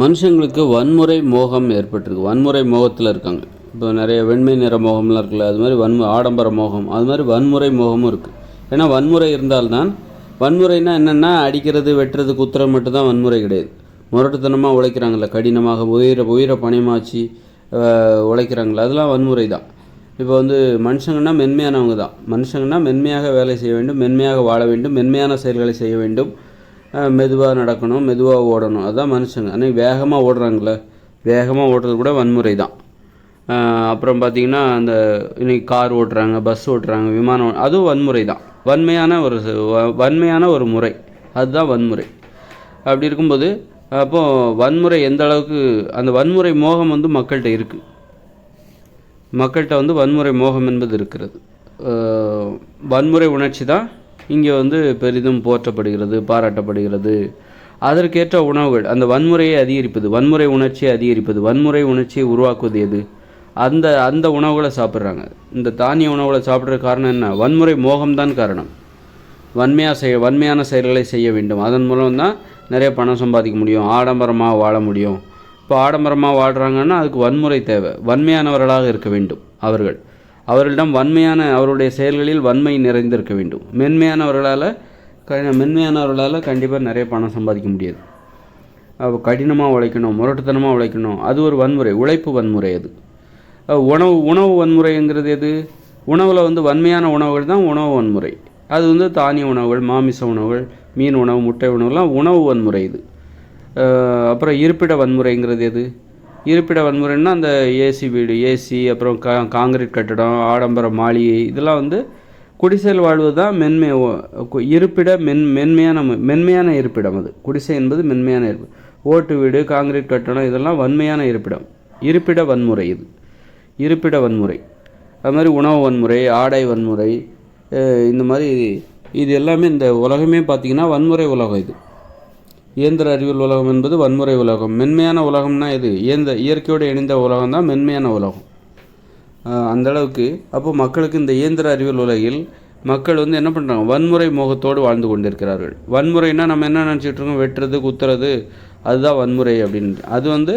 மனுஷங்களுக்கு வன்முறை மோகம் ஏற்பட்டிருக்கு. வன்முறை மோகத்தில் இருக்காங்க. இப்போ நிறைய வெண்மை நிற மோகம்லாம் இருக்குல்ல அது மாதிரி வன்மு ஆடம்பர மோகம் அது மாதிரி வன்முறை மோகமும் இருக்குது ஏன்னா வன்முறை இருந்தால்தான் வன்முறைனா என்னென்னா அடிக்கிறது வெட்டுறது குத்துறது மட்டும்தான் வன்முறை கிடையாது. முரட்டுத்தனமாக உழைக்கிறாங்கல்ல கடினமாக உயிரை உயிரை பணியமாச்சு உழைக்கிறாங்களே அதெல்லாம் வன்முறை தான். இப்போ வந்து மனுஷங்கன்னா மென்மையானவங்க தான். மனுஷங்கன்னா மென்மையாக வேலை செய்ய வேண்டும் மென்மையாக வாழ வேண்டும் மென்மையான செயல்களை செய்ய வேண்டும். மெதுவாக நடக்கணும் மெதுவாக ஓடணும். அதுதான் மனுஷங்க. ஆனால் வேகமாக ஓடுறாங்களே. வேகமாக ஓடுறது கூட வன்முறை தான் அப்புறம் பார்த்திங்கன்னா அந்த இன்றைக்கி கார் ஓட்டுறாங்க பஸ் ஓட்டுறாங்க விமானம் அதுவும் வன்முறை தான் வன்மையான ஒரு வ- வன்மையான ஒரு முறை. அதுதான் வன்முறை. அப்படி இருக்கும்போது அப்போது வன்முறை எந்த அளவுக்கு அந்த வன்முறை மோகம் வந்து மக்கள்கிட்ட இருக்குது மக்கள்கிட்ட வந்து வன்முறை மோகம் என்பது இருக்கிறது. வன்முறை உணர்ச்சி தான் இங்கே வந்து பெரிதும் போற்றப்படுகிறது பாராட்டப்படுகிறது. அதற்கேற்ற உணவுகள் அந்த வன்முறையை அதிகரிப்பது வன்முறை உணர்ச்சியை அதிகரிப்பது வன்முறை உணர்ச்சியை உருவாக்குவது எது? அந்த அந்த உணவுகளை சாப்பிட்றாங்க. இந்த தானிய உணவுகளை சாப்பிட்ற காரணம் என்ன? வன்முறை மோகம்தான் காரணம். வன்மையாக செய்ய வன்மையான செயல்களை செய்ய வேண்டும். அதன் மூலம் தான் நிறைய பணம் சம்பாதிக்க முடியும் ஆடம்பரமாக வாழ முடியும். இப்போ ஆடம்பரமாக வாழ்கிறாங்கன்னா அதுக்கு வன்முறை தேவை. வன்மையானவர்களாக இருக்க வேண்டும் அவர்கள். அவர்களிடம் வன்மையான அவருடைய செயல்களில் வன்மை நிறைந்திருக்க வேண்டும். மென்மையானவர்களால் க மென்மையானவர்களால் கண்டிப்பாக நிறைய பணம் சம்பாதிக்க முடியாது. கடினமாக உழைக்கணும் முரட்டுத்தனமாக உழைக்கணும். அது ஒரு வன்முறை உழைப்பு வன்முறை அது. உணவு உணவு வன்முறைங்கிறது எது? உணவில் வந்து வன்மையான உணவுகள் தான் உணவு வன்முறை. அது வந்து தானிய உணவுகள் மாமிச உணவுகள் மீன் உணவு முட்டை உணவுலாம் உணவு வன்முறை இது. அப்புறம் இருப்பிட வன்முறைங்கிறது எது? இருப்பிட வன்முறைன்னா அந்த ஏசி வீடு ஏசி அப்புறம் கா காங்கிரீட் கட்டடம் ஆடம்பர மாளிகை இதெல்லாம் வந்து குடிசையில் வாழ்வது தான் மென்மை இருப்பிட மென் மென்மையான மென்மையான இருப்பிடம் அது. குடிசை என்பது மென்மையான இருப்பிடம். ஓட்டு வீடு காங்கிரீட் கட்டடம் இதெல்லாம் வன்மையான இருப்பிடம். இருப்பிட வன்முறை இது. இருப்பிட வன்முறை. அது மாதிரி உணவு வன்முறை ஆடை வன்முறை இந்த மாதிரி இது எல்லாமே இந்த உலகமே பார்த்திங்கன்னா வன்முறை உலகம் இது. இயந்திர அறிவியல் உலகம் என்பது வன்முறை உலகம். மென்மையான உலகம்னா எது? இயந்த இயற்கையோடு இணைந்த உலகம் தான் மென்மையான உலகம். அந்த அளவுக்கு அப்போ மக்களுக்கு இந்த இயந்திர அறிவியல் உலகில் மக்கள் வந்து என்ன பண்ணுறாங்க வன்முறை மோகத்தோடு வாழ்ந்து கொண்டிருக்கிறார்கள். வன்முறைனா நம்ம என்ன நினச்சிட்டு இருக்கோம்? வெட்டுறது குத்துறது அதுதான் வன்முறை அப்படின்னு. அது வந்து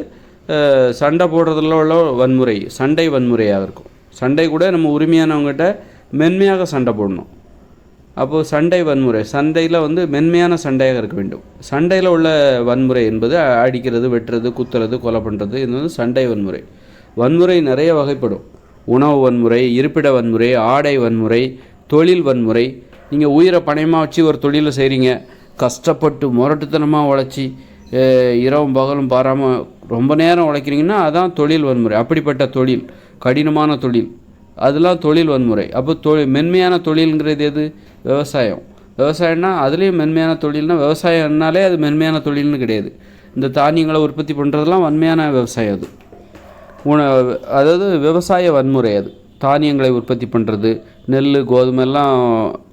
சண்டை போடுறதுல உள்ள வன்முறை சண்டை வன்முறையாக இருக்கும். சண்டை கூட நம்ம உரிமையானவங்ககிட்ட மென்மையாக சண்டை போடணும். அப்போது சண்டை வன்முறை. சண்டையில் வந்து மென்மையான சண்டையாக இருக்க வேண்டும். சண்டையில் உள்ள வன்முறை என்பது அடிக்கிறது வெட்டுறது குத்துறது கொலை பண்ணுறது இது வந்து சண்டை வன்முறை. வன்முறை நிறைய வகைப்படும். உணவு வன்முறை இருப்பிட வன்முறை ஆடை வன்முறை தொழில் வன்முறை. நீங்கள் உயிரை பணயமாக வச்சு ஒரு தொழிலை செய்கிறீங்க கஷ்டப்பட்டு முரட்டுத்தனமாக உழைச்சி இரவும் பகலும் பாராமல் ரொம்ப நேரம் உழைக்கிறீங்கன்னா அதான் தொழில் வன்முறை. அப்படிப்பட்ட தொழில் கடினமான தொழில். அதெல்லாம் தொழில் வன்முறை. அப்போ தொழில் மென்மையான தொழிலுங்கிறது எது? விவசாயம். விவசாயம்னா அதுலேயும் மென்மையான தொழில்னா விவசாயம்னாலே அது மென்மையான தொழில்னு கிடையாது. இந்த தானியங்களை உற்பத்தி பண்ணுறதெல்லாம் வன்மையான விவசாயம் அது. உண அதாவது விவசாய வன்முறை அது. தானியங்களை உற்பத்தி பண்ணுறது நெல் கோதுமை எல்லாம்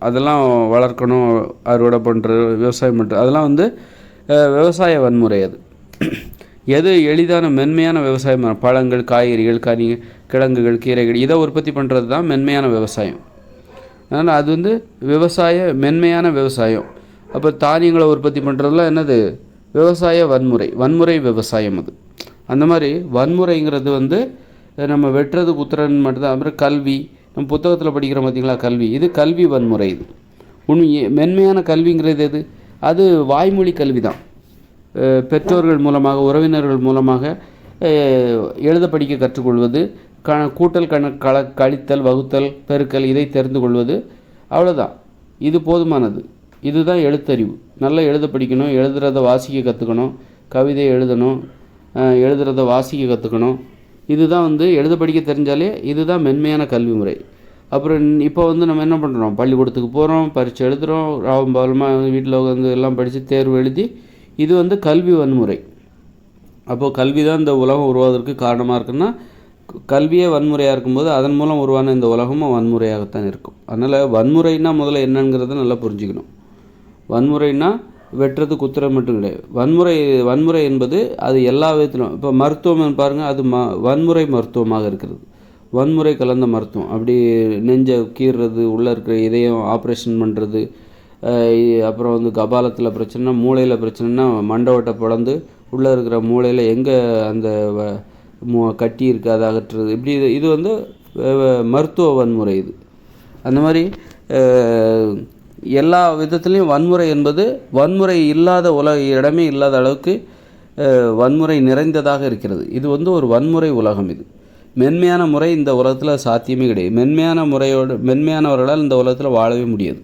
அதெல்லாம் வளர்க்கணும் அறுவடை பண்ணுறது விவசாயம் பண்ணுறது அதெல்லாம் வந்து விவசாய வன்முறை அது. எது எளிதான மென்மையான விவசாயம்? பழங்கள் காய்கறிகள் கனி கிழங்குகள் கீரைகள் இதை உற்பத்தி பண்ணுறது தான் மென்மையான விவசாயம். அதனால் அது வந்து விவசாய மென்மையான விவசாயம். அப்போ தானியங்களை உற்பத்தி பண்ணுறதுலாம் என்னது? விவசாய வன்முறை வன்முறை விவசாயம் அது. அந்த மாதிரி வன்முறைங்கிறது வந்து நம்ம வெட்டுறது குத்துறன்னு மட்டும்தான். அப்புறம் கல்வி. நம்ம புத்தகத்தில் படிக்கிறோம் பார்த்தீங்களா கல்வி? இது கல்வி வன்முறை இது. உண்மையே மென்மையான கல்விங்கிறது எது? அது வாய்மொழி கல்வி தான் பெற்றோர்கள் மூலமாக உறவினர்கள் மூலமாக எழுத படிக்க கற்றுக்கொள்வது க கூட்டல் கண கல கழித்தல் வகுத்தல் பெருக்கல் இதை தெரிந்து கொள்வது அவ்வளோதான் இது போதுமானது. இதுதான் எழுத்தறிவு. நல்லா எழுத படிக்கணும் எழுதுறத வாசிக்க கற்றுக்கணும் கவிதை எழுதணும் எழுதுறத வாசிக்க கற்றுக்கணும் இதுதான் வந்து எழுத படிக்க தெரிஞ்சாலே இதுதான் மென்மையான கல்வி முறை. அப்புறம் இப்போ வந்து நம்ம என்ன பண்ணுறோம் பள்ளிக்கூடத்துக்கு போகிறோம் பரீட்சை எழுதுகிறோம் ராவம் பாலமாக வீட்டில் உட்காந்து எல்லாம் படித்து தேர்வு எழுதி இது வந்து கல்வி வன்முறை. அப்போது கல்வி தான் இந்த உலகம் உருவாவதற்கு காரணமாக இருக்குன்னா கல்வியே வன்முறையாக இருக்கும்போது அதன் மூலம் உருவான இந்த உலகமும் வன்முறையாகத்தான் இருக்கும். அதனால் வன்முறைன்னா முதல்ல என்னங்கிறத நல்லா புரிஞ்சுக்கணும். வன்முறைன்னா வெட்டுறது குத்துறது மட்டும் கிடையாது. வன்முறை வன்முறை என்பது அது எல்லா விதத்திலும் இப்போ மருத்துவம் பாருங்கள் அது ம வன்முறை மருத்துவமாக இருக்கிறது. வன்முறை கலந்த மருத்துவம். அப்படி நெஞ்சை கீறுறது உள்ளே இருக்கிற இதயம் ஆப்ரேஷன் பண்ணுறது அப்புறம் வந்து கபாலத்தில் பிரச்சனைனா மூளையில் பிரச்சனைனா மண்டவட்டை பிளந்து உள்ளே இருக்கிற மூளையில் எங்கே அந்த வ- கட்டி இருக்குது அதை அகற்றுறது. இப்படி இது இது வந்து மருத்துவ வன்முறை இது. அந்த மாதிரி எல்லா விதத்துலேயும் வன்முறை என்பது வன்முறை இல்லாத உலக இடமே இல்லாத அளவுக்கு வன்முறை நிறைந்ததாக இருக்கிறது. இது வந்து ஒரு வன்முறை உலகம் இது. மென்மையான முறை இந்த உலகத்தில் சாத்தியமே கிடையாது. மென்மையான முறையோடு மென்மையானவர்களால் இந்த உலகத்தில் வாழவே முடியாது.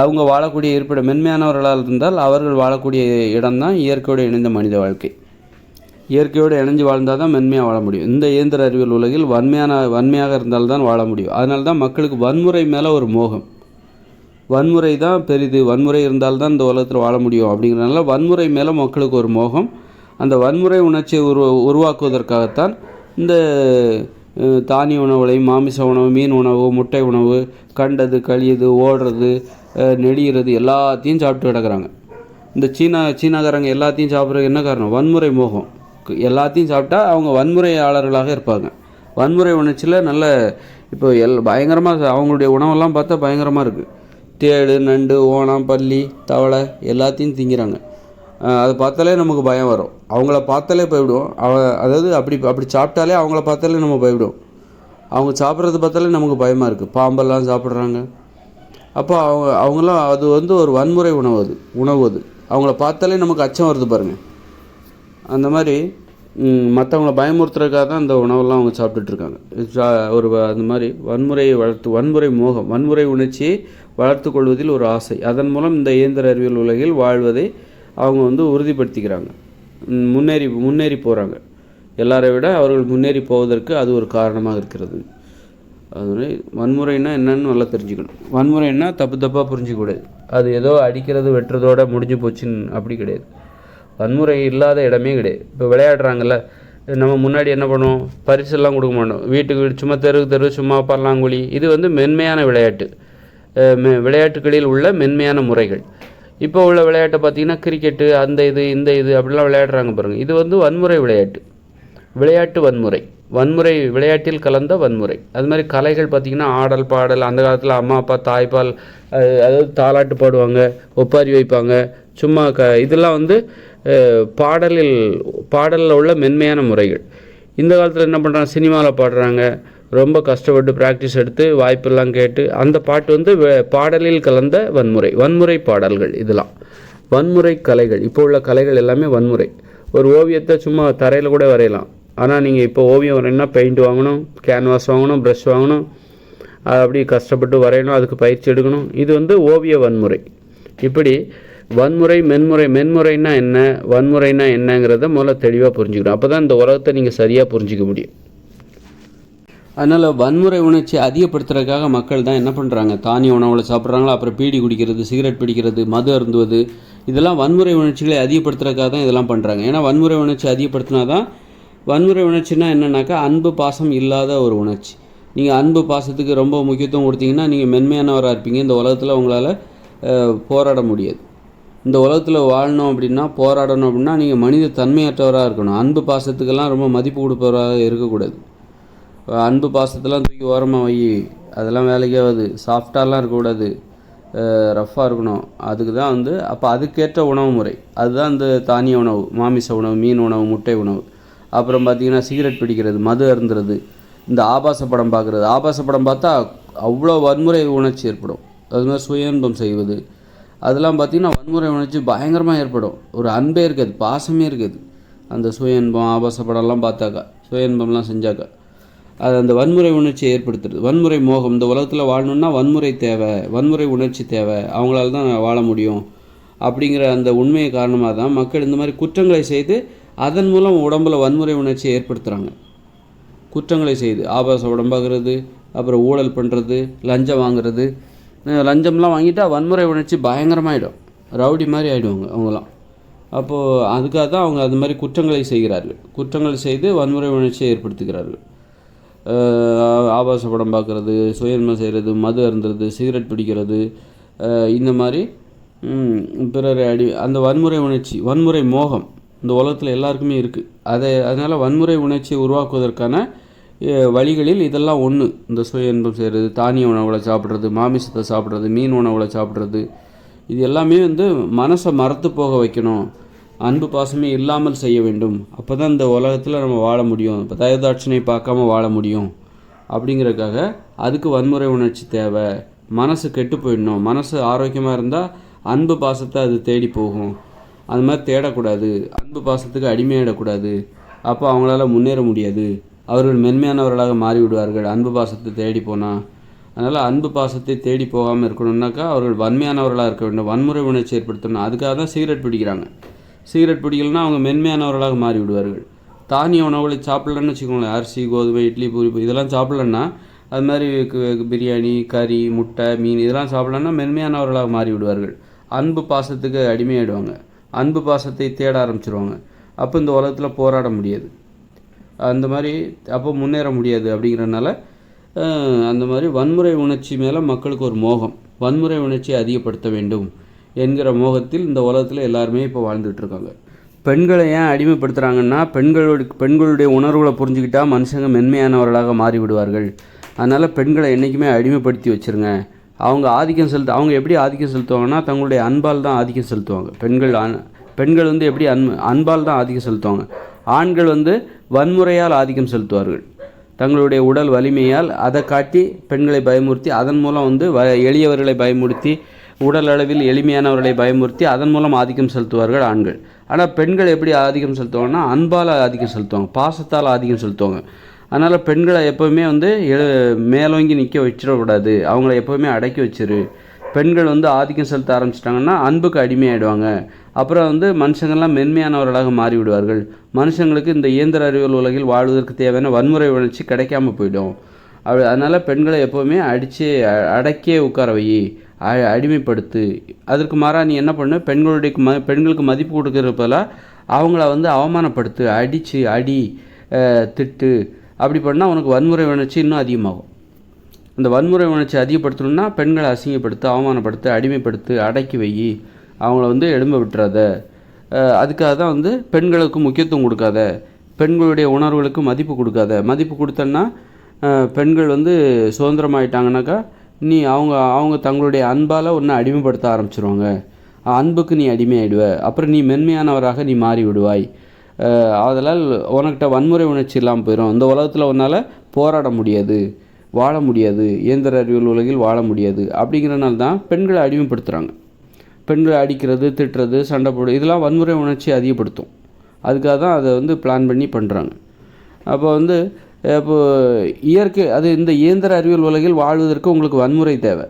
அவங்க வாழக்கூடிய இருப்பிடம் மென்மையானவர்களால் இருந்தால் அவர்கள் வாழக்கூடிய இடம்தான் இயற்கையோடு இணைந்த மனித வாழ்க்கை. இயற்கையோடு இணைஞ்சு வாழ்ந்தால் தான் மென்மையாக வாழ முடியும். இந்த இயந்திர அறிவியல் உலகில் வன்மையான வன்மையாக இருந்தால்தான் வாழ முடியும். அதனால தான் மக்களுக்கு வன்முறை மேலே ஒரு மோகம். வன்முறை தான் பெரிது. வன்முறை இருந்தால்தான் இந்த உலகத்தில் வாழ முடியும் அப்படிங்கிறனால வன்முறை மேலே மக்களுக்கு ஒரு மோகம். அந்த வன்முறை உணர்ச்சியை உரு உருவாக்குவதற்காகத்தான் இந்த தானிய உணவுகளை மாமிச உணவு மீன் உணவு முட்டை உணவு கண்டது கழியது ஓடுறது அஹ், எல்லாத்தையும் சாப்பிட்டு கிடக்குறாங்க இந்த சீனா சீனாக்காரங்க எல்லாத்தையும் சாப்பிட்றதுக்கு என்ன காரணம்? வன்முறை மோகம். எல்லாத்தையும் சாப்பிட்டா அவங்க வன்முறையாளர்களாக இருப்பாங்க. வன்முறை உணர்ச்சியில் நல்ல இப்போ எல் பயங்கரமாக அவங்களுடைய உணவெல்லாம் பார்த்தா பயங்கரமாக இருக்குது தேடு நண்டு ஓணம் பல்லி தவளை எல்லாத்தையும் திங்கிறாங்க. அதை பார்த்தாலே நமக்கு பயம் வரும். அவங்கள பார்த்தாலே போய்விடுவோம் அவ அதாவது அப்படி அப்படி சாப்பிட்டாலே அவங்கள பார்த்தாலே நம்ம போய்விடுவோம் அவங்க சாப்பிட்றது பார்த்தாலே நமக்கு பயமாக இருக்குது பாம்பெல்லாம் சாப்பிட்றாங்க. அப்போ அவங்க அவங்களாம் அது வந்து ஒரு வன்முறை உணவு அது. உணவு அது. அவங்கள பார்த்தாலே நமக்கு அச்சம் வருது பாருங்கள் அந்த மாதிரி மற்றவங்கள பயமுறுத்துறதுக்காக தான் அந்த உணவெல்லாம் அவங்க சாப்பிட்டுட்ருக்காங்க. சா- ஒரு அந்த மாதிரி வன்முறையை வளர்த்து வன்முறை மோகம் வன்முறை உணர்ச்சியை வளர்த்து கொள்வதில் ஒரு ஆசை. அதன் மூலம் இந்த இயந்திர அறிவியல் உலகில் வாழ்வதை அவங்க வந்து உறுதிப்படுத்திக்கிறாங்க. முன்னேறி முன்னேறி போகிறாங்க எல்லாரை விட அவர்கள் முன்னேறி போவதற்கு அது ஒரு காரணமாக இருக்கிறது. அது வன்முறைன்னா என்னன்னு நல்லா தெரிஞ்சுக்கணும். வன்முறைன்னா தப்பு தப்பாக புரிஞ்சிக்கூடாது அது ஏதோ அடிக்கிறது வெட்டுறதோட முடிஞ்சு போச்சுன்னு அப்படி கிடையாது. வன்முறை இல்லாத இடமே கிடையாது. இப்போ விளையாடுறாங்கல்ல நம்ம முன்னாடி என்ன பண்ணுவோம்? பரிசெல்லாம் கொடுக்க மாட்டோம். வீட்டுக்கு வீடு சும்மா தெருவுக்கு தெரு சும்மா பல்லாங்குழி. இது வந்து மென்மையான விளையாட்டு. மெ- விளையாட்டுகளில் உள்ள மென்மையான முறைகள். இப்போ உள்ள விளையாட்டை பார்த்தீங்கன்னா கிரிக்கெட்டு அந்த இது இந்த இது அப்படிலாம் விளையாடுறாங்க பாருங்கள் இது வந்து வன்முறை விளையாட்டு. விளையாட்டு வன்முறை. வன்முறை விளையாட்டில் கலந்த வன்முறை. அது மாதிரி கலைகள் பார்த்திங்கன்னா ஆடல் பாடல் அந்த காலத்தில் அம்மா அப்பா தாய்ப்பால் அதாவது தாலாட்டு பாடுவாங்க ஒப்பாரி வைப்பாங்க. சும்மா க இதெல்லாம் வந்து பாடலில் பாடலில் உள்ள மென்மையான முறைகள். இந்த காலத்தில் என்ன பண்ணுறாங்க சினிமாவில் பாடுறாங்க. ரொம்ப கஷ்டப்பட்டு ப்ராக்டிஸ் எடுத்து வாய்ப்பெல்லாம் கேட்டு அந்த பாட்டு வந்து பாடலில் கலந்த வன்முறை வன்முறை பாடல்கள் இதெல்லாம். வன்முறை கலைகள். இப்போ உள்ள கலைகள் எல்லாமே வன்முறை. ஒரு ஓவியத்தை சும்மா தரையில் கூட வரையலாம். ஆனால் நீங்கள் இப்போ ஓவியம் வரையினா பெயிண்ட் வாங்கணும் கேன்வாஸ் வாங்கணும் ப்ரஷ் வாங்கணும். அது அப்படி கஷ்டப்பட்டு வரையணும் அதுக்கு பயிற்சி எடுக்கணும். இது வந்து ஓவிய வன்முறை. இப்படி வன்முறை மென்முறை மென்முறைனா என்ன? வன்முறைனா என்னங்கிறத முதல்ல தெளிவாக புரிஞ்சுக்கணும். அப்போ தான் இந்த உலகத்தை நீங்கள் சரியாக புரிஞ்சிக்க முடியும். அதனால் வன்முறை உணர்ச்சி அதிகப்படுத்துறதுக்காக மக்கள் தான் என்ன பண்ணுறாங்க தானிய உணவுகளை சாப்பிட்றாங்களா? அப்புறம் பீடி குடிக்கிறது சிகரெட் பிடிக்கிறது மது அருந்துவது. இதெல்லாம் வன்முறை உணர்ச்சிகளை அதிகப்படுத்துறதுக்காக தான் இதெல்லாம் பண்ணுறாங்க ஏன்னா வன்முறை உணர்ச்சி அதிகப்படுத்தினா தான் வன்முறை உணர்ச்சினா என்னன்னாக்கா அன்பு பாசம் இல்லாத ஒரு உணர்ச்சி. நீங்கள் அன்பு பாசத்துக்கு ரொம்ப முக்கியத்துவம் கொடுத்தீங்கன்னா நீங்கள் மென்மையானவராக இருப்பீங்க. இந்த உலகத்தில் உங்களால் போராட முடியாது. இந்த உலகத்தில் வாழணும் அப்படின்னா போராடணும் அப்படின்னா நீங்கள் மனித தன்மையற்றவராக இருக்கணும். அன்பு பாசத்துக்கெல்லாம் ரொம்ப மதிப்பு கொடுப்பவராக இருக்கக்கூடாது. அன்பு பாசத்தெல்லாம் தூக்கி ஓரமாக வை. அதெல்லாம் வேலைக்காகாது சாஃப்டாலாம் இருக்கக்கூடாது. ரஃப்பாக இருக்கணும். அதுக்கு தான் வந்து அப்போ அதுக்கேற்ற உணவு முறை. அதுதான் இந்த தானிய உணவு மாமிச உணவு மீன் உணவு முட்டை உணவு. அப்புறம் பார்த்திங்கன்னா சிகரெட் பிடிக்கிறது மது அருந்துறது இந்த ஆபாச படம் பார்க்குறது ஆபாச படம் பார்த்தா அவ்வளோ வன்முறை உணர்ச்சி ஏற்படும். அது மாதிரி சுய இன்பம் செய்வது அதெல்லாம் பார்த்தீங்கன்னா வன்முறை உணர்ச்சி பயங்கரமாக ஏற்படும். ஒரு அன்பே இருக்காது பாசமே இருக்காது. அந்த சுய இன்பம் ஆபாச படம்லாம் பார்த்தாக்கா சுய இன்பம்லாம் செஞ்சாக்கா. அது அந்த வன்முறை உணர்ச்சியை ஏற்படுத்துறது. வன்முறை மோகம் இந்த உலகத்தில் வாழணும்னா வன்முறை தேவை வன்முறை உணர்ச்சி தேவை அவங்களால தான் வாழ முடியும் அப்படிங்கிற அந்த உண்மையை காரணமாக தான் மக்கள் இந்த மாதிரி குற்றங்களை செய்து அதன் மூலம் உடம்புல வன்முறை உணர்ச்சியை ஏற்படுத்துகிறாங்க குற்றங்களை செய்து ஆபாச உடம்பாகிறது அப்புறம் ஊழல் பண்ணுறது லஞ்சம் வாங்குறது லஞ்சம்லாம் வாங்கிட்டா வன்முறை உணர்ச்சி பயங்கரமாகிடும் ரவுடி மாதிரி ஆகிடுவாங்க அவங்களாம் அப்போது அதுக்காக தான் அவங்க அது மாதிரி குற்றங்களை செய்கிறார்கள். குற்றங்கள் செய்து வன்முறை உணர்ச்சியை ஏற்படுத்துகிறார்கள். ஆபாச படம் பார்க்குறது சுயன்மம் செய்கிறது மது அருந்துறது சிகரெட் பிடிக்கிறது இந்த மாதிரி பிறரை அடி அந்த வன்முறை உணர்ச்சி வன்முறை மோகம் இந்த உலகத்தில் எல்லாருக்குமே இருக்குது அதை அதனால் வன்முறை உணர்ச்சியை உருவாக்குவதற்கான வழிகளில் இதெல்லாம் ஒன்று இந்த சுய இன்பம் செய்கிறது தானிய உணவுகளை சாப்பிட்றது மாமிசத்தை சாப்பிட்றது மீன் உணவுகளை சாப்பிட்றது. இது எல்லாமே வந்து மனசை மறத்து போக வைக்கணும். அன்பு பாசமே இல்லாமல் செய்ய வேண்டும். அப்போ தான் இந்த உலகத்தில் நம்ம வாழ முடியும். இப்போ தயதாட்சணை பார்க்காம வாழ முடியும். அப்படிங்கிறதுக்காக அதுக்கு வன்முறை உணர்ச்சி தேவை. மனசு கெட்டு போயிடணும். மனசு ஆரோக்கியமாக இருந்தால் அன்பு பாசத்தை அது தேடி போகும். அது மாதிரி தேடக்கூடாது. அன்பு பாசத்துக்கு அடிமையிடக்கூடாது அப்போ அவங்களால முன்னேற முடியாது. அவர்கள் மென்மையானவர்களாக மாறிவிடுவார்கள். அன்பு பாசத்தை தேடி போனால் அதனால் அன்பு பாசத்தை தேடி போகாமல் இருக்கணும்னாக்கா அவர்கள் வன்மையானவர்களாக இருக்க வேண்டும். வன்முறை உணர்ச்சி ஏற்படுத்தணும். அதுக்காக தான் சிகரெட் பிடிக்கிறாங்க. சிகரெட் பிடிக்கலன்னா அவங்க மென்மையானவர்களாக மாறி விடுவார்கள் தானிய உணவுகளை சாப்பிட்லன்னு வச்சுக்கோங்களேன். அரிசி கோதுமை இட்லி பூரி இதெல்லாம் சாப்பிட்லன்னா அது மாதிரி பிரியாணி கறி முட்டை மீன் இதெல்லாம் சாப்பிட்லன்னா மென்மையானவர்களாக மாறி விடுவார்கள் அன்பு பாசத்துக்கு அடிமையாயிடுவாங்க. அன்பு பாசத்தை தேட ஆரம்பிச்சிருவாங்க. அப்போ இந்த உலகத்தில் போராட முடியாது. அந்த மாதிரி அப்போ முன்னேற முடியாது அப்படிங்கிறனால அந்த மாதிரி வன்முறை உணர்ச்சி மேலே மக்களுக்கு ஒரு மோகம் வன்முறை உணர்ச்சியை அதிகப்படுத்த வேண்டும் என்கிற மோகத்தில் இந்த உலகத்தில் எல்லாருமே இப்போ வாழ்ந்துகிட்ருக்காங்க பெண்களை ஏன் அடிமைப்படுத்துகிறாங்கன்னா பெண்களோட பெண்களுடைய உணர்வுகளை புரிஞ்சுக்கிட்டால் மனுஷங்க மென்மையானவர்களாக மாறிவிடுவார்கள். அதனால் பெண்களை என்றைக்குமே அடிமைப்படுத்தி வச்சிருங்க. அவங்க ஆதிக்கம் செலுத்த அவங்க எப்படி ஆதிக்கம் செலுத்துவாங்கன்னா தங்களுடைய அன்பால் தான் ஆதிக்கம் செலுத்துவாங்க. பெண்கள் பெண்கள் வந்து எப்படி அன்பு அன்பால் தான் ஆதிக்கம் செலுத்துவாங்க. ஆண்கள் வந்து வன்முறையால் ஆதிக்கம் செலுத்துவார்கள். தங்களுடைய உடல் வலிமையால் அதை காட்டி பெண்களை பயமுறுத்தி அதன் மூலம் வந்து வ எளியவர்களை பயமுறுத்தி உடல் அளவில் எளிமையானவர்களை பயமுறுத்தி அதன் மூலம் ஆதிக்கம் செலுத்துவார்கள் ஆண்கள். ஆனால் பெண்கள் எப்படி ஆதிக்கம் செலுத்துவாங்கன்னா அன்பால் ஆதிக்கம் செலுத்துவாங்க பாசத்தால் ஆதிக்கம் செலுத்துவாங்க. அதனால் பெண்களை எப்போவுமே வந்து எழு மேலோங்கி நிற்க வச்சிடக்கூடாது. அவங்கள எப்போவுமே அடக்கி வச்சிரு. பெண்கள் வந்து ஆதிக்கம் செலுத்த ஆரம்பிச்சிட்டாங்கன்னா அன்புக்கு அடிமையாயிடுவாங்க. அப்புறம் வந்து மனுஷங்கள்லாம் மென்மையானவர்களாக மாறி விடுவார்கள் மனுஷங்களுக்கு இந்த இயந்திர அறிவியல் உலகில் வாழ்வதற்கு தேவையான வன்முறை உணர்ச்சி கிடைக்காம போயிடும். அப்படி அதனால் பெண்களை எப்போவுமே அடித்து அடக்கே உட்கார வை. அ- அடிமைப்படுத்து. அதற்கு மாறா நீ என்ன பண்ணு? பெண்களுடைய ம பெண்களுக்கு மதிப்பு கொடுக்கறது அவங்கள வந்து அவமானப்படுத்து அடித்து அடி திட்டு அப்படி பண்ணால் உனக்கு வன்முறை உணர்ச்சி இன்னும் அதிகமாகும். இந்த வன்முறை உணர்ச்சி அதிகப்படுத்தணும்னா பெண்களை அசிங்கப்படுத்து அவமானப்படுத்து அடிமைப்படுத்து அடக்கி வை. அவங்கள வந்து எழும்ப விட்டுறாத. அதுக்காக தான் வந்து பெண்களுக்கு முக்கியத்துவம் கொடுக்காத. பெண்களுடைய உணர்வுகளுக்கு மதிப்பு கொடுக்காத. மதிப்பு கொடுத்தன்னா பெண்கள் வந்து சுதந்திரமாயிட்டாங்கனாக்கா நீ அவங்க அவங்க தங்களுடைய அன்பால் ஒன்றை அடிமைப்படுத்த ஆரம்பிச்சிருவாங்க. அன்புக்கு நீ அடிமையாயிடுவ. அப்புறம் நீ மென்மையானவராக நீ மாறி விடுவாய் அதனால் ஆதலால் உனக்கிட்ட வன்முறை உணர்ச்சி இல்லாமல் போயிடும் இந்த உலகத்தில் உன்னால் போராட முடியாது. வாழ முடியாது இயந்திர அறிவியல் உலகில் வாழ முடியாது அப்படிங்கிறனால தான் பெண்களை அடிமைப்படுத்துகிறாங்க பெண்களை அடிக்கிறது திட்டுறது சண்டை போடு இதெல்லாம் வன்முறை உணர்ச்சி அதிகப்படுத்தும். அதுக்காக தான் அதை வந்து பிளான் பண்ணி பண்ணுறாங்க அப்போ வந்து இப்போ இயற்கை அது இந்த இயந்திர அறிவியல் உலகில் வாழ்வதற்கு உங்களுக்கு வன்முறை தேவை.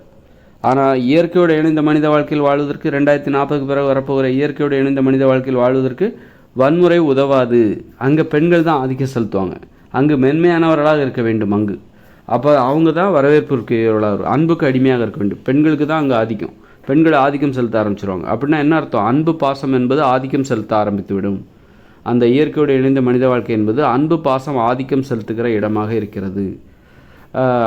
ஆனால் இயற்கையோடு இணைந்த மனித வாழ்க்கையில் வாழ்வதற்கு ரெண்டாயிரத்தி நாற்பதுக்கு பிறகு வரப்போகிற இயற்கையோடு இணைந்த மனித வாழ்க்கையில் வாழ்வதற்கு வன்முறை உதவாது. அங்கே பெண்கள் தான் ஆதிக்கம் செலுத்துவாங்க. அங்கு மென்மையானவர்களாக இருக்க வேண்டும் அங்கு. அப்போ அவங்க தான் வரவேற்புக்கு அன்புக்கு அடிமையாக இருக்க வேண்டும். பெண்களுக்கு தான் அங்கே ஆதிக்கம். பெண்கள் ஆதிக்கம் செலுத்த ஆரம்பிச்சிருவாங்க. அப்படின்னா என்ன அர்த்தம்? அன்பு பாசம் என்பது ஆதிக்கம் செலுத்த ஆரம்பித்து விடும். அந்த இயற்கையோடு இணைந்த மனித வாழ்க்கை என்பது அன்பு பாசம் ஆதிக்கம் செலுத்துகிற இடமாக இருக்கிறது.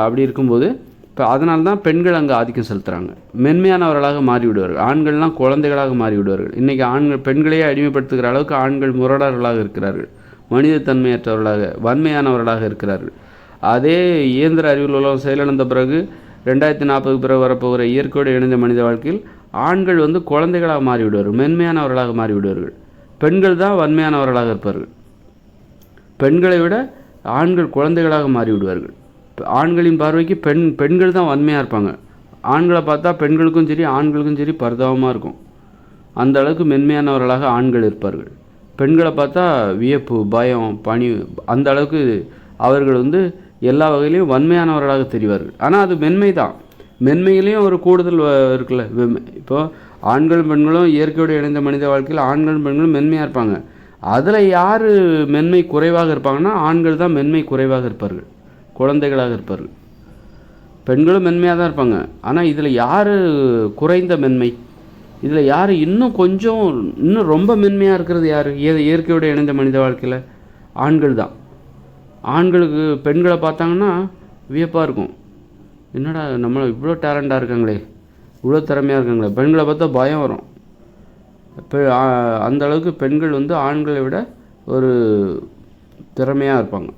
அப்படி இருக்கும்போது இப்போ அதனால தான் பெண்கள் அங்கே ஆதிக்கம் செலுத்துகிறாங்க மென்மையானவர்களாக மாறிவிடுவார்கள். ஆண்கள்லாம் குழந்தைகளாக மாறிவிடுவார்கள். இன்றைக்கி ஆண்கள் பெண்களையே அடிமைப்படுத்துகிற அளவுக்கு ஆண்கள் முரடர்களாக இருக்கிறார்கள். மனிதத்தன்மையற்றவர்களாக வன்மையானவர்களாக இருக்கிறார்கள். அதே இயந்திர அறிவியல் உலகம் செயலிழந்த பிறகு ரெண்டாயிரத்தி நாற்பது பிறகு வரப்போகிற இயற்கையோடு இணைந்த மனித வாழ்க்கையில் ஆண்கள் வந்து குழந்தைகளாக மாறிவிடுவார்கள் மென்மையானவர்களாக மாறிவிடுவார்கள். பெண்கள் தான் வன்மையானவர்களாக இருப்பார்கள். பெண்களை விட ஆண்கள் குழந்தைகளாக மாறிவிடுவார்கள். ஆண்களின் பார்வைக்கு பெண் பெண்கள் தான் வன்மையாக இருப்பாங்க. ஆண்களை பார்த்தா பெண்களுக்கும் சரி ஆண்களுக்கும் சரி பரிதாபமாக இருக்கும். அந்த அளவுக்கு மென்மையானவர்களாக ஆண்கள் இருப்பார்கள். பெண்களை பார்த்தா வியப்பு பயம் பணி அந்த அளவுக்கு அவர்கள் வந்து எல்லா வகையிலையும் வன்மையானவர்களாக தெரிவார்கள். ஆனால் அது மென்மை தான் மென்மையிலையும் ஒரு கூடுதல் வ- இருக்குல்ல. இப்போது ஆண்களும் பெண்களும் இயற்கையோடு இணைந்த மனித வாழ்க்கையில் ஆண்களும் பெண்களும் மென்மையாக இருப்பாங்க. அதில் யார் மென்மை குறைவாக இருப்பாங்கன்னா ஆண்கள் தான் மென்மை குறைவாக இருப்பார்கள். குழந்தைகளாக இருப்பார்கள். பெண்களும் மென்மையாக தான் இருப்பாங்க. ஆனால் இதில் யார் குறைந்த மென்மை? இதில் யார் இன்னும் கொஞ்சம் இன்னும் ரொம்ப மென்மையாக இருக்கிறது யார்? இயற்கையோடு இணைந்த மனித வாழ்க்கையில் ஆண்கள் தான். ஆண்களுக்கு பெண்களை பார்த்தாங்கன்னா வியப்பாக இருக்கும். என்னடா நம்மளை இவ்வளோ டேலண்டாக இருக்காங்களே இவ்வளோ திறமையாக இருக்காங்களே. பெண்களை பார்த்தா பயம் வரும். இப்போ அந்த அளவுக்கு பெண்கள் வந்து ஆண்களை விட ஒரு திறமையாக இருப்பாங்க.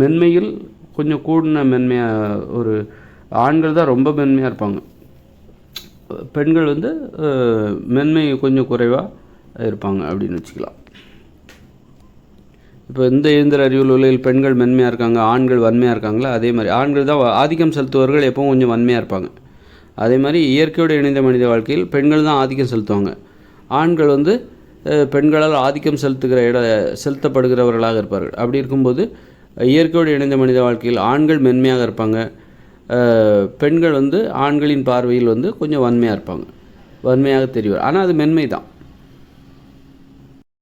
மென்மையில் கொஞ்சம் கூடின மென்மையாக ஒரு ஆண்கள் தான் ரொம்ப மென்மையாக இருப்பாங்க. பெண்கள் வந்து மென்மை கொஞ்சம் குறைவாக இருப்பாங்க அப்படின்னு வச்சுக்கலாம். இப்போ இந்த இயந்திர அறிவியல் உலகில் பெண்கள் மென்மையாக இருக்காங்க ஆண்கள் வன்மையாக இருக்காங்களா? அதே மாதிரி ஆண்கள் தான் ஆதிக்கம் செலுத்துவர்கள் எப்பவும் கொஞ்சம் வன்மையாக இருப்பாங்க. அதே மாதிரி இயற்கையோடு இணைந்த மனித வாழ்க்கையில் பெண்கள் தான் ஆதிக்கம் செலுத்துவாங்க. ஆண்கள் வந்து பெண்களால் ஆதிக்கம் செலுத்துகிற இட செலுத்தப்படுகிறவர்களாக இருப்பார்கள். அப்படி இருக்கும்போது இயற்கையோடு இணைந்த மனித வாழ்க்கையில் ஆண்கள் மென்மையாக இருப்பாங்க. பெண்கள் வந்து ஆண்களின் பார்வையில் வந்து கொஞ்சம் வன்மையாக இருப்பாங்க. வன்மையாக தெரிவார். ஆனால் அது மென்மை தான்